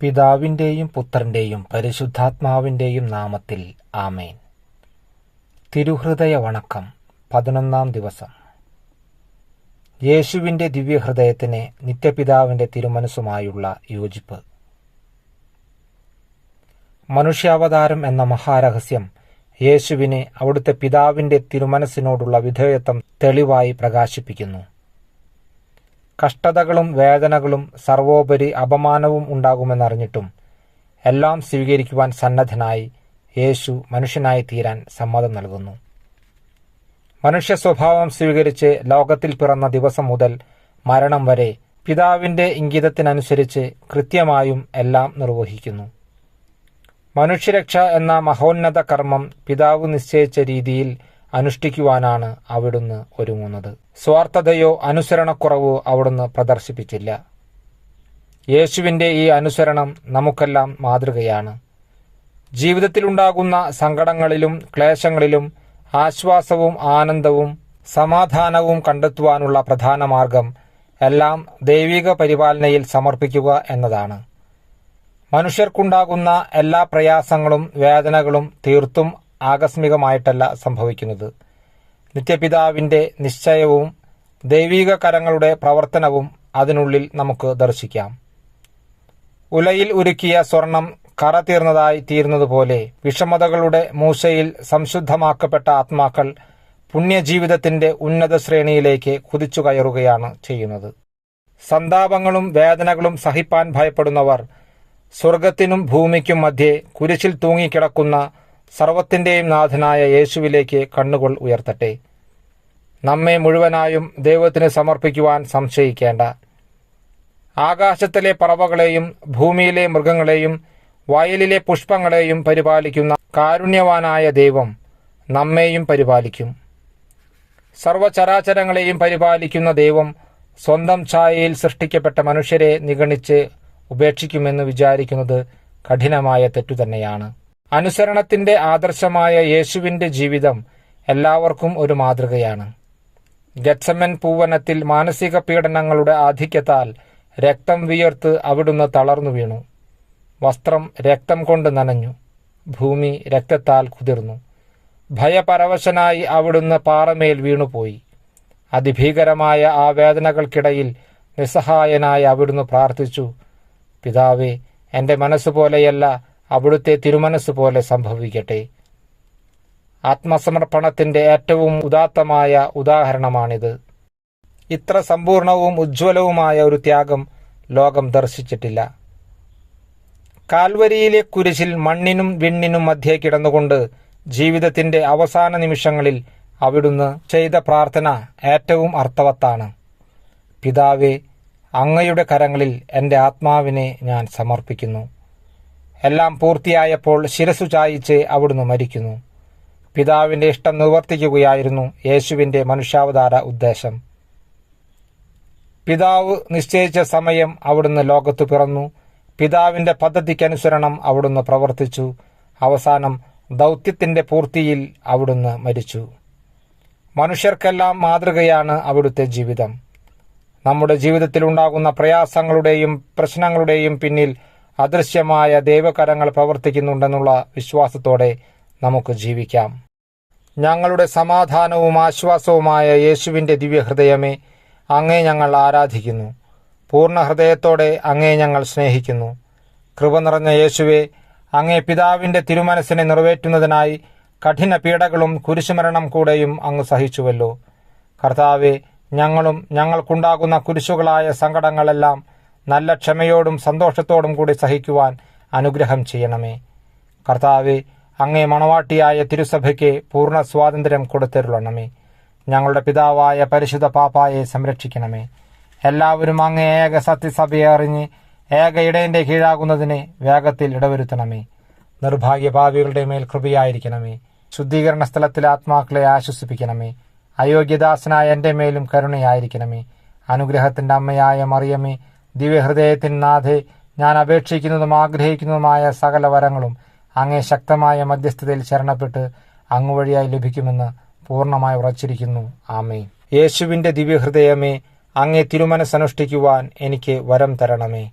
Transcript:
പിതാവിന്റെയും പുത്രന്റെയും പരിശുദ്ധാത്മാവിന്റെയും നാമത്തിൽ ആമേൻ. തിരുഹൃദയ വണക്കം പതിനൊന്നാം ദിവസം. യേശുവിന്റെ ദിവ്യഹൃദയത്തിന് നിത്യപിതാവിന്റെ തിരുമനസ്സുമായുള്ള യോജിപ്പ്. മനുഷ്യാവതാരം എന്ന മഹാരഹസ്യം യേശുവിനെ അവിടുത്തെ പിതാവിന്റെ തിരുമനസ്സിനോടുള്ള വിധേയത്വം തെളിവായി പ്രകാശിപ്പിക്കുന്നു. കഷ്ടതകളും വേദനകളും സർവോപരി അപമാനവും ഉണ്ടാകുമെന്നറിഞ്ഞിട്ടും എല്ലാം സ്വീകരിക്കുവാൻ സന്നദ്ധനായി യേശു മനുഷ്യനായി തീരാൻ സമ്മതം നൽകുന്നു. മനുഷ്യ സ്വഭാവം സ്വീകരിച്ച് ലോകത്തിൽ പിറന്ന ദിവസം മുതൽ മരണം വരെ പിതാവിന്റെ ഇംഗിതത്തിനനുസരിച്ച് കൃത്യമായും എല്ലാം നിർവഹിക്കുന്നു. മനുഷ്യരക്ഷ എന്ന മഹോന്നത കർമ്മം പിതാവ് നിശ്ചയിച്ച രീതിയിൽ അനുഷ്ഠിക്കുവാനാണ് അവിടുന്ന് ഒരുങ്ങുന്നത്. സ്വാർത്ഥതയോ അനുസരണക്കുറവോ അവിടുന്ന് പ്രദർശിപ്പിച്ചില്ല. യേശുവിന്റെ ഈ അനുസരണം നമുക്കെല്ലാം മാതൃകയാണ്. ജീവിതത്തിലുണ്ടാകുന്ന സങ്കടങ്ങളിലും ക്ലേശങ്ങളിലും ആശ്വാസവും ആനന്ദവും സമാധാനവും കണ്ടെത്തുവാനുള്ള പ്രധാന മാർഗം എല്ലാം ദൈവിക പരിപാലനയിൽ സമർപ്പിക്കുക എന്നതാണ്. മനുഷ്യർക്കുണ്ടാകുന്ന എല്ലാ പ്രയാസങ്ങളും വേദനകളും തീർത്തും ആകസ്മികമായിട്ടല്ല സംഭവിക്കുന്നത്. നിത്യപിതാവിന്റെ നിശ്ചയവും ദൈവിക കരങ്ങളുടെ പ്രവർത്തനവും അതിനുള്ളിൽ നമുക്ക് ദർശിക്കാം. ഉലയിൽ ഉരുക്കിയ സ്വർണം കറ തീർന്നതായി തീരുന്നതുപോലെ വിഷമതകളുടെ മൂശയിൽ സംശുദ്ധമാക്കപ്പെട്ട ആത്മാക്കൾ പുണ്യജീവിതത്തിന്റെ ഉന്നത ശ്രേണിയിലേക്ക് കുതിച്ചു കയറുകയാണ് ചെയ്യുന്നത്. സന്താപങ്ങളും വേദനകളും സഹിപ്പാൻ ഭയപ്പെടുന്നവർ സ്വർഗത്തിനും ഭൂമിക്കും മധ്യേ കുരിശിൽ തൂങ്ങിക്കിടക്കുന്ന സർവത്തിന്റെയും നാഥനായ യേശുവിലേക്ക് കണ്ണുകൾ ഉയർത്തട്ടെ. നമ്മെ മുഴുവനായും ദൈവത്തിന് സമർപ്പിക്കുവാൻ സംശയിക്കേണ്ട. ആകാശത്തിലെ പറവകളെയും ഭൂമിയിലെ മൃഗങ്ങളെയും വയലിലെ പുഷ്പങ്ങളെയും പരിപാലിക്കുന്ന കാരുണ്യവാനായ ദൈവം നമ്മെയും പരിപാലിക്കും. സർവചരാചരങ്ങളെയും പരിപാലിക്കുന്ന ദൈവം സ്വന്തം ഛായയിൽ സൃഷ്ടിക്കപ്പെട്ട മനുഷ്യരെ നിഗണിച്ച് ഉപേക്ഷിക്കുമെന്ന് വിചാരിക്കുന്നത് കഠിനമായ തെറ്റുതന്നെയാണ് അനുസരണത്തിന്റെ ആദർശമായ യേശുവിന്റെ ജീവിതം എല്ലാവർക്കും ഒരു മാതൃകയാണ്. ഗച്ചമൻ പൂവനത്തിൽ മാനസിക പീഡനങ്ങളുടെ ആധിക്യത്താൽ രക്തം വിയർത്ത് അവിടുന്ന് തളർന്നു വീണു. വസ്ത്രം രക്തം കൊണ്ട് നനഞ്ഞു. ഭൂമി രക്തത്താൽ കുതിർന്നു. ഭയപരവശനായി അവിടുന്ന് പാറമേൽ വീണുപോയി. അതിഭീകരമായ ആ വേദനകൾക്കിടയിൽ നിസ്സഹായനായി അവിടുന്ന് പ്രാർത്ഥിച്ചു പിതാവേ എന്റെ മനസ്സുപോലെയല്ല അവിടുത്തെ തിരുമനസ് പോലെ സംഭവിക്കട്ടെ. ആത്മസമർപ്പണത്തിന്റെ ഏറ്റവും ഉദാത്തമായ ഉദാഹരണമാണിത്. ഇത്ര സമ്പൂർണവും ഉജ്ജ്വലവുമായ ഒരു ത്യാഗം ലോകം ദർശിച്ചിട്ടില്ല. കാൽവരിയിലെ കുരിശിൽ മണ്ണിനും വിണ്ണിനും മധ്യേ കിടന്നുകൊണ്ട് ജീവിതത്തിന്റെ അവസാന നിമിഷങ്ങളിൽ അവിടുന്ന് ചെയ്ത പ്രാർത്ഥന ഏറ്റവും അർത്ഥവത്താണ്. പിതാവേ അങ്ങയുടെ കരങ്ങളിൽ എന്റെ ആത്മാവിനെ ഞാൻ സമർപ്പിക്കുന്നു. എല്ലാം പൂർത്തിയായപ്പോൾ ശിരസു ചായിച്ച് അവിടുന്ന് മരിക്കുന്നു. പിതാവിന്റെ ഇഷ്ടം നിവർത്തിക്കുകയായിരുന്നു യേശുവിന്റെ മനുഷ്യാവതാര ഉദ്ദേശം. പിതാവ് നിശ്ചയിച്ച സമയം അവിടുന്ന് ലോകത്ത് പിറന്നു. പിതാവിന്റെ പദ്ധതിക്കനുസരണം അവിടുന്ന് പ്രവർത്തിച്ചു. അവസാനം ദൗത്യത്തിന്റെ പൂർത്തിയിൽ അവിടുന്ന് മരിച്ചു. മനുഷ്യർക്കെല്ലാം മാതൃകയാണ് അവിടുത്തെ ജീവിതം. നമ്മുടെ ജീവിതത്തിലുണ്ടാകുന്ന പ്രയാസങ്ങളുടെയും പ്രശ്നങ്ങളുടെയും പിന്നിൽ അദൃശ്യമായ ദൈവകരങ്ങൾ പ്രവർത്തിക്കുന്നുണ്ടെന്നുള്ള വിശ്വാസത്തോടെ നമുക്ക് ജീവിക്കാം. ഞങ്ങളുടെ സമാധാനവും ആശ്വാസവുമായ യേശുവിന്റെ ദിവ്യഹൃദയമേ അങ്ങേ ഞങ്ങൾ ആരാധിക്കുന്നു. പൂർണ ഹൃദയത്തോടെ അങ്ങേ ഞങ്ങൾ സ്നേഹിക്കുന്നു. കൃപ നിറഞ്ഞ യേശുവെ അങ്ങേ പിതാവിന്റെ തിരുമനസ്സിനെ നിറവേറ്റുന്നതിനായി കഠിന പീഡകളും കുരിശുമരണം കൂടെയും അങ്ങ് സഹിച്ചുവല്ലോ. കർത്താവെ ഞങ്ങളും ഞങ്ങൾക്കുണ്ടാകുന്ന കുരിശുകളായ സങ്കടങ്ങളെല്ലാം നല്ല ക്ഷമയോടും സന്തോഷത്തോടും കൂടി സഹിക്കുവാൻ അനുഗ്രഹം ചെയ്യണമേ. കർത്താവെ അങ്ങേ മണവാട്ടിയായ തിരുസഭയ്ക്ക് പൂർണ സ്വാതന്ത്ര്യം കൊടുത്തരുളണമേ. ഞങ്ങളുടെ പിതാവായ പരിശുദ്ധ പാപ്പായെ സംരക്ഷിക്കണമേ. എല്ലാവരും അങ്ങേ ഏക സത്യസഭയെ അറിഞ്ഞ് ഏക ഇടേന്റെ കീഴാകുന്നതിനെ വേഗത്തിൽ ഇടവരുത്തണമേ. നിർഭാഗ്യഭാവികളുടെ മേൽ കൃപയായിരിക്കണമേ. ശുദ്ധീകരണ സ്ഥലത്തിലെ ആത്മാക്കളെ ആശ്വസിപ്പിക്കണമേ. അയോഗ്യദാസനായ എന്റെ മേലും കരുണയായിരിക്കണമേ. അനുഗ്രഹത്തിന്റെ അമ്മയായ മറിയമേ ദിവ്യഹൃദയത്തിൻ നാഥേ ഞാൻ അപേക്ഷിക്കുന്നതും ആഗ്രഹിക്കുന്നതുമായ സകല വരങ്ങളും അങ്ങേ ശക്തമായ മധ്യസ്ഥതയിൽ ശരണപ്പെട്ട് അങ്ങുവഴിയായി ലഭിക്കുമെന്ന് പൂർണമായി ഉറച്ചിരിക്കുന്നു. ആമേ യേശുവിന്റെ ദിവ്യഹൃദയമേ അങ്ങേ തിരുമനസ്സനുഷ്ഠിക്കുവാൻ എനിക്ക് വരം തരണമേ.